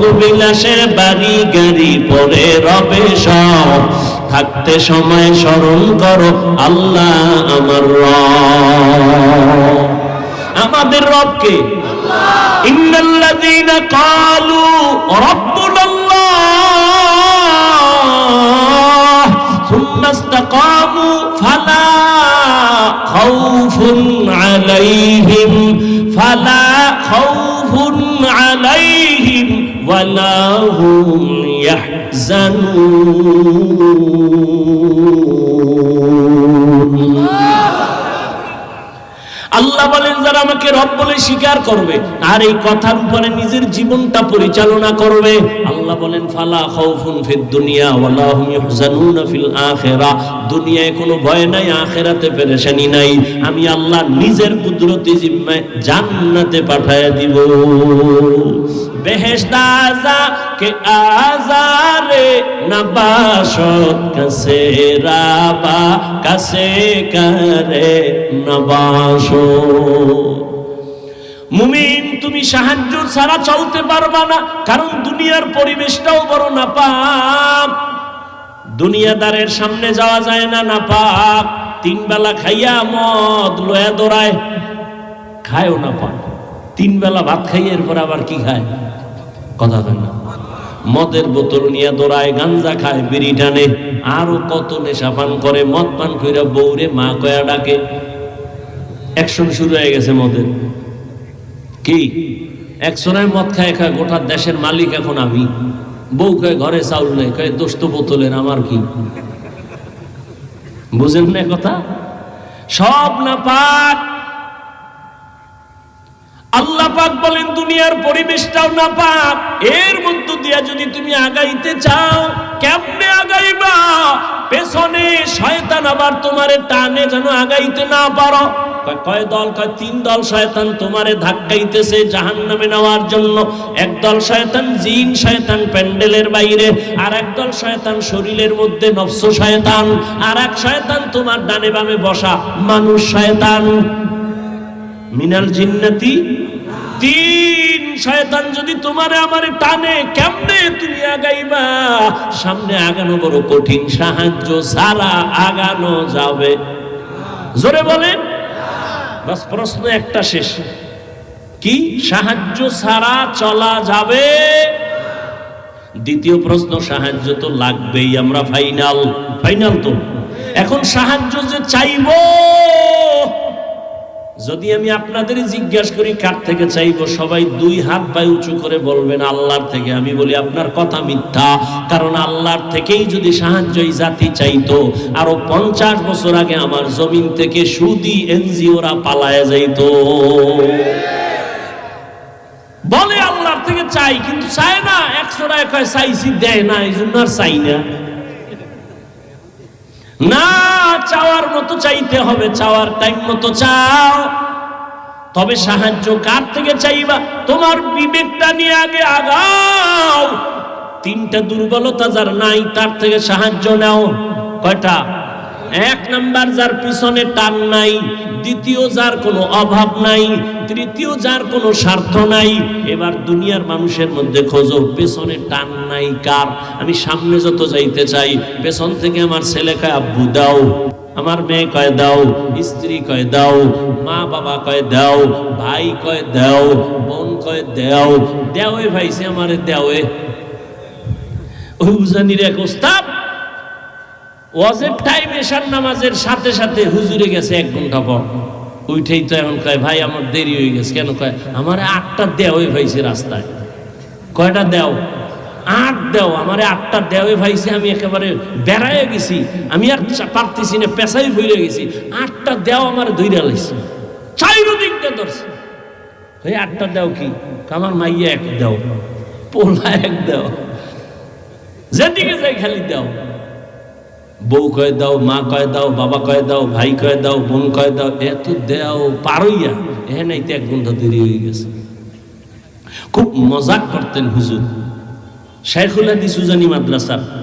ভোগ বাড়ি গাড়ি পরে রবে সব। থাকতে সময় স্মরণ করো, আল্লাহ আমার আমাদের রবকে? ইন্নাল্লাযীনা ক্বালু ফালা ফালা خوف عليهم ولا هم يحزنون আল্লাহ আমাকে রব বলে স্বীকার করবে আর এই কথার উপরে নিজের জীবনটা পরিচালনা করবে। আল্লাহ বলেন, ফালা খাউফুন ফিদ দুনিয়া ওয়ালা হুম ইহজানুনা ফিল আখিরা। দুনিয়ায় কোনো ভয় নাই, আখিরাতে পেরেশানি নাই। আমি আল্লাহ নিজের কুদরতি জিম্মায় জান্নাতে পাঠায় দিব। বেহেশত আজা কে আজারে নবাশত কসে রাবা কসে করে নবাশো মুমিন, তুমি সাহায্য ছাড়া চলতে পারবা না, কারণ দুনিয়ার পরিবেশটাও বড় না পাক দুনিয়াদারের সামনে যাওয়া যায় না না পাক তিন বেলা খাইয়া মদ, লয়া দৌড়ায় খায়ও না পাক তিন বেলা ভাত খাই এরপর আবার কি খায়? কথা কয় না। মদের বোতল নিয়ে দৌড়ায়, গাঞ্জা খায়, বিড়ি টানে। আরও কত নেশা পান করে, মদ পান কইরা বউরে মা কয়া ডাকে। অ্যাকশন শুরু হয়ে গেছে মদের। কি? একশনের মদ খায় খায় গোটা দেশের মালিক এখন আমি। বউ কয়, ঘরে চাউল নেই। কয়, দোস্ত, বোতলের আমার কি? বুঝেন না কথা? সব না পাক। আল্লাহ পাক বলেন, দুনিয়ার পরিবেশটাও না পাক। এর মধ্য দিয়া যদি তুমি আগাইতে চাও, কেমনে আগাইবা? পেছনে শয়তান আবার তোমারে টানে যেন আগাইতে না পারো। কয় দল, কয়, তিন দল শয়তান তোমারে ধাক্কাইতেছে জাহান্নামে নেওয়ার জন্য। এক দল শয়তান জিন, শয়তান প্যান্ডেলের বাইরে। আর এক দল শয়তান শরীরের মধ্যে নফস শয়তান। আর এক শয়তান তোমার ডানে বামে বসা মানুষ শয়তান। মিনাল জিন্নাতি, তিন শয়তান যদি তোমারে আমারে টানে, কেমনে তুমি আগাইবা? সামনে আগানো বড় কঠিন সাহায্য, সারা আগানো যাবে। জোরে বলেন। বাস প্রশ্ন একটা শেষ। কি? সাহায্য ছাড়া চলা যাবে? দ্বিতীয় প্রশ্ন, সাহায্য তো লাগবেই, আমরা ফাইনাল। ফাইনাল তো। এখন সাহায্য যে চাইব যদি আমি আপনাদের জিজ্ঞাসা করি, কার থেকে চাইব, সবাই দুই হাত পায়ে উঁচু করে বলবেন, আল্লাহর থেকে। আমি বলি, আপনার কথা মিথ্যা, কারণ আল্লাহর থেকেই যদি সাহায্য জাতি চাইতো, আরও পঞ্চাশ বছর আগে আমার জমিন থেকে সুদি এনজিওরা পালায় যাইতো। বলে, আল্লাহর থেকে চাই, কিন্তু চায় না। একশো টাকা চাইছি, দেয় না, এই জন্য আর চাই না। না চাওয়ার মতো চাইতে হবে, চাওয়ার টাইম মতো চাও। তবে সাহায্য কার থেকে চাইবা? তোমার বিবেকটা নিয়ে আগে আগাও। তিনটা দুর্বলতা যার নাই, তার থেকে সাহায্য নাও। কয়টা? এক নাম্বার যার পিছনে টান নাই, দ্বিতীয় যার কোনো অভাব নাই, তৃতীয় যার কোনো স্বার্থ নাই, এবার দুনিয়ার মানুষের মধ্যে খোঁজো, পেছনে টান নাই কার? আমি সামনে যত যাইতে চাই, পেছন থেকে আমার ছেলে কয়, আব্বু, দাও। আমার মেয়ে কয়, দাও। স্ত্রী কয়, দাও। মা বাবা কয়, দাও। ভাই কয়, দাও। বোন কয়, দাও। দেওয়ে ভাইছে আমারে, দেওয়ে। ওই উজানির এক ওস্তাদ ওয়াজের টাইম এশার নামাজের সাথে সাথে হুজুরে গেছে এক ঘণ্টা পর। উঠেই তো এখন কয়, ভাই, আমার দেরি হয়ে গেছে। কেন কয়, আমার আটটা দেওয়ে ভাইছে রাস্তায়। কয়টা দেও? আট দেও। আমারে আটটা দেওয়ে ভাইছে আমি একেবারে বেড়ায় গেছি। আমি আর পারতেছি না পেশাই ভুলে গেছি। আটটা দেও আমার ধৈর্য লাইছে। চাইরো দিক দিয়ে ধরছে। ওই আটটা দেও কি? আমার মাইয়া এক দেও। পোলা এক দেও। যেদিকে যাই খালি দাও। বউ কয়ে দাও, মা কয়ে দাও, বাবা কয়ে দাও, ভাই কয়ে দাও, বোন কয়ে দাও এত দেও পারইয়া এখানে এক ঘণ্টা দেরি হয়ে গেছে। খুব মজাক করতেন হুজুর। শেখুল হাদিস উজানি মাদ্রাসার